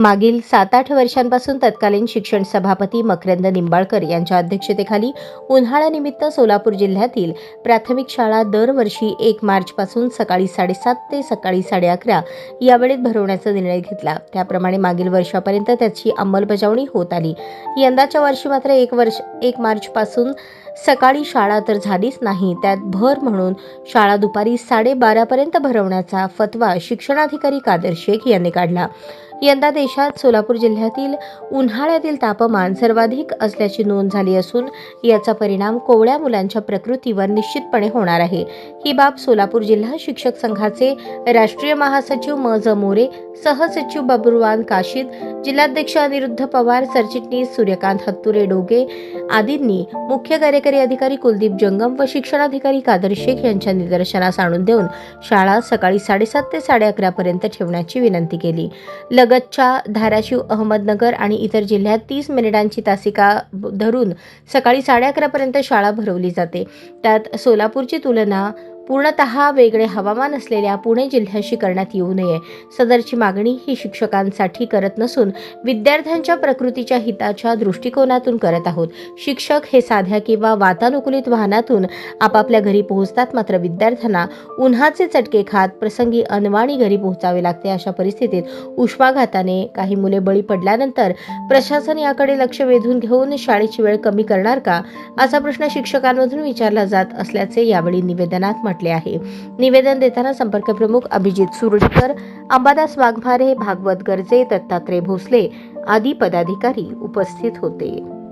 मागील सात आठ वर्षांपासून तत्कालीन शिक्षण सभापती मकरंद निंबाळकर यांच्या अध्यक्षतेखाली उन्हाळ्यानिमित्त सोलापूर जिल्ह्यातील प्राथमिक शाळा दरवर्षी एक मार्चपासून सकाळी साडेसात ते सकाळी साडे अकरा या वेळेत भरवण्याचा निर्णय घेतला. त्याप्रमाणे मागील वर्षापर्यंत त्याची अंमलबजावणी होत आली. यंदाच्या वर्षी मात्र एक वर्ष एक मार्चपासून सकाळी शाळा तर झालीच नाही त्यात भर म्हणून शाळा दुपारी साडेबारापर्यंत भरवण्याचा फतवा शिक्षणाधिकारी कादर शेख यांनी काढला. यंदा देशात सोलापूर जिल्ह्यातील उन्हाळ्यातील तापमान सर्वाधिक असल्याची नोंद झाली असून याचा परिणाम कोवळ्या मुलांच्या प्रकृतीवर निश्चितपणे होणार आहे. ही बाब सोलापूर जिल्हा शिक्षक संघाचे राष्ट्रीय महासचिव म. ज. मोरे सहसचिव बबुरवान काशीद जिल्हाध्यक्ष अनिरुद्ध पवार सरचिटणीस सूर्यकांत हत्तुरे डोगे आदींनी मुख्य कार्यकारी अधिकारी कुलदीप जंगम व शिक्षणाधिकारी कादर शेख यांच्या निदर्शनास आणून देऊन शाळा सकाळी साडेसात ते साडे अकरापर्यंत ठेवण्याची विनंती केली. लगतच्या धाराशिव अहमदनगर आणि इतर जिल्ह्यात तीस मिनिटांची तासिका धरून सकाळी साडे अकरापर्यंत शाळा भरवली जाते. त्यात सोलापूरची तुलना पूर्णतः वेगळे हवामान असलेल्या पुणे जिल्ह्याशी करण्यात येऊ नये. सदरची मागणी ही शिक्षकांसाठी करत नसून विद्यार्थ्यांच्या प्रकृतीच्या हिताच्या दृष्टिकोनातून करत आहोत. शिक्षक हे साध्या किंवा वातानुकूलित वाहनातून आपापल्या घरी पोहोचतात मात्र विद्यार्थ्यांना उन्हाचे चटके खात प्रसंगी अनवाणी घरी पोहोचावे लागते अशा परिस्थितीत उष्माघाताने काही मुले बळी पडल्यानंतर प्रशासन याकडे लक्ष वेधून घेऊन शाळेची वेळ कमी करणार का? असा प्रश्न शिक्षकांमधून विचारला जात असल्याचे यावेळी निवेदनात म्हटले आहे. निवेदन देताना संपर्क प्रमुख अभिजित सुरडकर अंबादास वाघमारे भागवत गर्जे दत्तात्रय भोसले आदी पदाधिकारी उपस्थित होते.